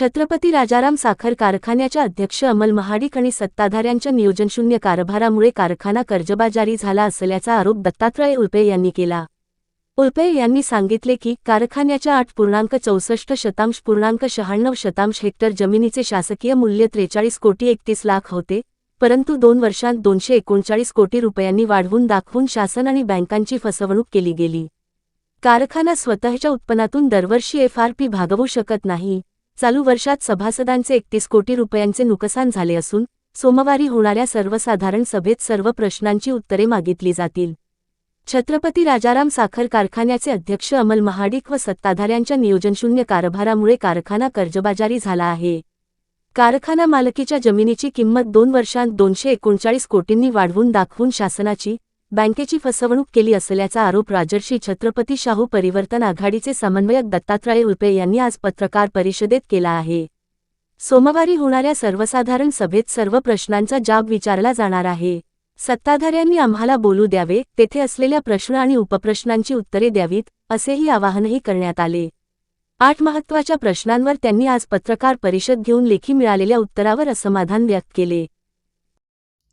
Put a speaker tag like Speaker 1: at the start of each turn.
Speaker 1: छत्रपती राजाराम साखर कारखान्याच्या अध्यक्ष अमल महाडिक आणि सत्ताधाऱ्यांच्या नियोजनशून्य कारभारामुळे कारखाना कर्जबाजारी झाला असल्याचा आरोप दत्तात्रय उल्पे यांनी केला. उल्पे यांनी सांगितले की कारखान्याच्या आठ पूर्णांक चौसष्ट शतांश पूर्णांक शहाण्णव शतांश हेक्टर जमिनीचे शासकीय मूल्य त्रेचाळीस कोटी एकतीस लाख होते परंतु दोन वर्षांत दोनशे एकोणचाळीस कोटी रुपयांनी वाढवून दाखवून शासन आणि बँकांची फसवणूक केली गेली. कारखाना स्वतःच्या उत्पन्नातून दरवर्षी एफआरपी भागवू शकत नाही. चालू वर्षात सभासदांचे एकतीस कोटी रुपयांचे नुकसान झाले असून सोमवारी होणाऱ्या सर्वसाधारण सभेत सर्व प्रश्नांची उत्तरे मागितली जातील. छत्रपती राजाराम साखर कारखान्याचे अध्यक्ष अमल महाडिक व सत्ताधाऱ्यांच्या नियोजनशून्य कारभारामुळे कारखाना कर्जबाजारी झाला आहे. कारखाना मालकीच्या जमिनीची किंमत दोन वर्षांत दोनशे एकोणचाळीस कोटींनी वाढवून दाखवून शासनाची बँकेची फसवणूक केली असल्याचा आरोप राजर्षी छत्रपती शाहू परिवर्तन आघाडीचे समन्वयक दत्तात्रय उर्पे यांनी आज पत्रकार परिषदेत केला आहे. सोमवारी होणाऱ्या सर्वसाधारण सभेत सर्व प्रश्नांचा जाब विचारला जाणार आहे. सत्ताधाऱ्यांनी आम्हाला बोलू द्यावे तेथे असलेल्या प्रश्न आणि उपप्रश्नांची उत्तरे द्यावीत असेही आवाहनही करण्यात आले. आठ महत्त्वाच्या प्रश्नांवर त्यांनी आज पत्रकार परिषद घेऊन लेखी मिळालेल्या उत्तरावर असमाधान व्यक्त केले.